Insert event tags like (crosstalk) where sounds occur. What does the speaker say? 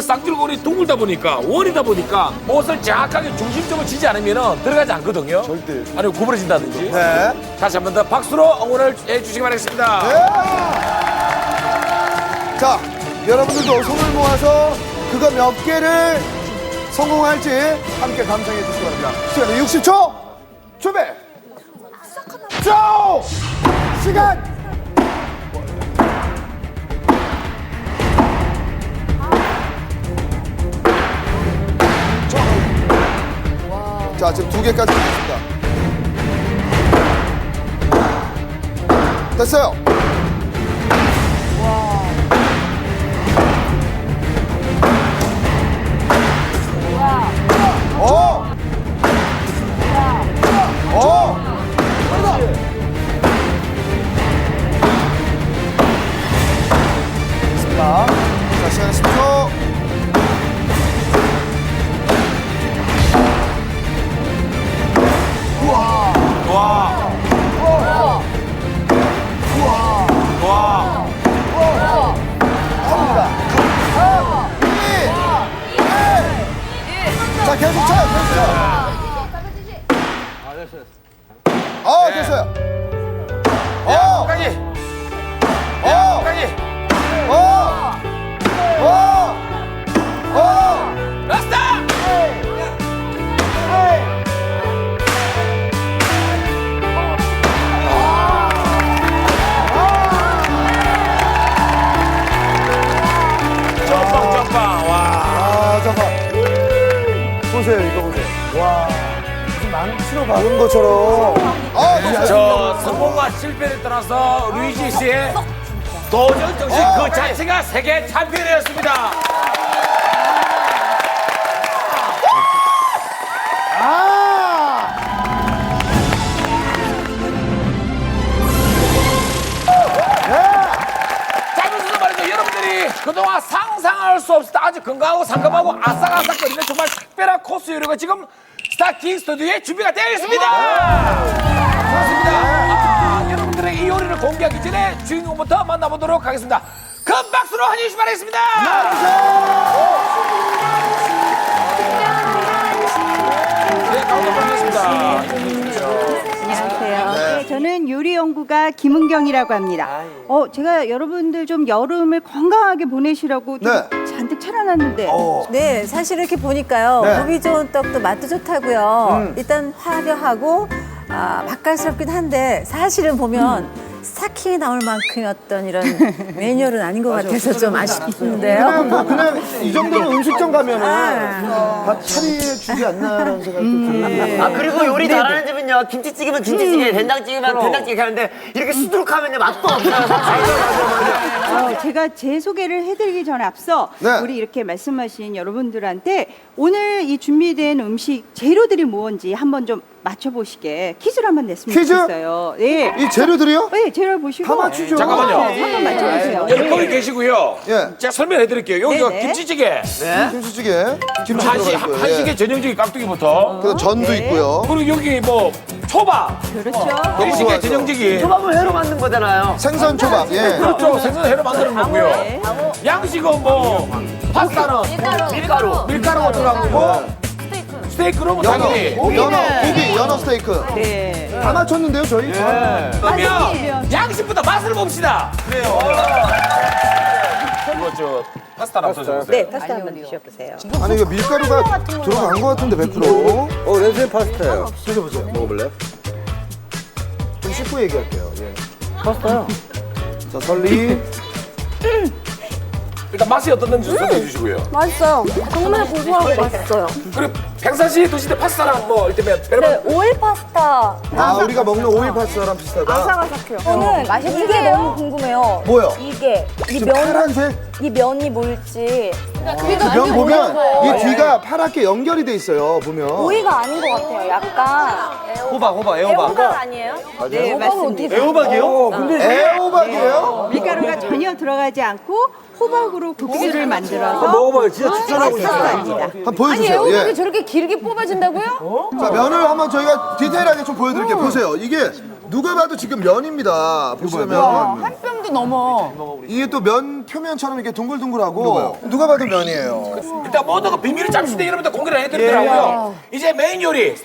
그 쌍줄곤이 둥글다 보니까 원이다 보니까 옷을 정확하게 중심적으로 치지 않으면 들어가지 않거든요. 절대. 아니면 구부러진다든지. 네. 다시 한 번 더 박수로 응원을 해주시기 바라겠습니다. 자, 여러분들도 손을 모아서 그거 몇 개를 성공할지 함께 감상해 주시기 바랍니다. 시간은 60초. 준비. 고! 시간. 자, 지금 두 개까지 됐습니다. 됐어요. 오! 오! 됐습니다. 자, 시간 10초. 자, 계속 쳐요, 계속 쳐요. 아, 됐어요. 어, 망치로 박은 것처럼. 아. 저 성공과 실패를 떠나서 루이지 씨의 도전 정신 그 자체가 세계 챔피언이었습니다. 아! 자, 그래서 말이죠. 여러분들이 그동안 상상할 수때 아주 건강하고 상큼하고 아삭아삭거리는 정말 특별한 코스 요리가 지금 스타킹 스튜디오에 준비가 되어 있습니다. 그렇습니다. 아, 여러분들의 이 요리를 공개하기 전에 주인공부터 만나보도록 하겠습니다. 큰 박수로 환영해 주시기 바라겠습니다. 네, 가운데. 안녕하세요. 네, 저는 요리 연구가 김은경이라고 합니다. 어, 제가 여러분들 좀 여름을 건강하게 보내시라고 좀 네. 잔뜩 차려놨는데 어. 네, 사실 이렇게 보니까요. 네. 보기 좋은 떡도 맛도 좋다고요. 음. 일단 화려하고 아, 맛깔스럽긴 한데 사실은 보면 스타킹이 나올 만큼의 어떤 이런 (laughs) 매뉴얼은 아닌 것 같아서 좀 아쉽는데요. 그냥 뭐 그냥 이 정도는 음식점 가면은 다 차려주지 않나라는 생각이 좀 드는데. 아 그리고 요리 잘하는 집은요 김치찌개면 김치찌개 된장찌개면 된장찌개 하는데 이렇게 수두룩 하면요 맛도 없어요 사실 어, 제가 제 소개를 해드리기 전에 앞서 네. 우리 이렇게 말씀하신 여러분들한테 오늘 이 준비된 음식 재료들이 뭔지 한번 좀 맞춰보시게 퀴즈를 한번 냈으면 퀴즈? 좋겠어요. 네. 이 재료들이요? 네, 재료 보시고 다 맞추죠. 잠깐만요. 네, 한번 맞춰보세요. 여기 거기 계시고요. 예. 제가 설명해 드릴게요. 여기가 네네. 김치찌개. 김치찌개, 김치 한식, 들어가 있고요. 한식의 예. 전형적인 깍두기부터. 그다음 전도 네. 있고요. 그리고 여기 뭐 초밥. 그렇죠. 일식의 좋아서. 전형적인. 초밥을 회로 만든 거잖아요 생선 초밥. 예. 그렇죠. 생선 회로 만드는 거고요. 네. 양식은 뭐 파스타는 밀가루 밀가루가 들어가고 스테이크는 뭐 연어, 당연히 연어, 고기, 연어 스테이크. 네. 다 맞췄는데요, 저희? 그러면 양식부터 맛을 봅시다. 그래요. 이거 저 파스타 한번 써주세요. 네, 파스타 한번 드셔보세요. 아니, 이거 밀가루가 들어간 것 같은데, 100%. 어, 렌즈 파스타예요. 드셔보세요. 먹어볼래요? 좀 씻고 얘기할게요. 예. 파스타요. 자, 설리. (laughs) 일단 맛이 어떻는지 설명해 주시고요. 맛있어요. 정말 고소하고 맛있어요. 그리고 드실 때 파스타랑 뭐 이때면 네, 여러분 오일 파스타 아, 우리가 먹는 오일 파스타랑 비슷하다. 아삭아삭해요. 저는 이게 너무 궁금해요. 뭐요? 이게 이 지금 면, 파란색? 이 면이 뭘지. 그면 보면 이 뒤가 파랗게 연결이 돼 있어요, 보면. 오이가 아닌 것 같아요. 약간 호박, 호박, 애호박 애호박. 아니에요? 네, 맞습니다. 애호박이요? 애호박이에요? 밀가루가 전혀 들어가지 않고 호박으로 국수를 만들어서 먹어봐요. 진짜 추천하고 있어요. 파스타입니다. 한번 보여주세요. 예. 저렇게 길게 뽑아진다고요? 자, 면을 한번 저희가 디테일하게 좀 보여드릴게요. 보세요. 이게 누가 봐도 지금 면입니다. 보시면 한 뼘도 넘어. 이게 또 면 표면처럼 이렇게 동글동글하고 누가 봐도 면이에요. 일단 모두가 비밀을 잠시 뒤에 여러분들 공개를 해드리더라고요. 이제 메인 요리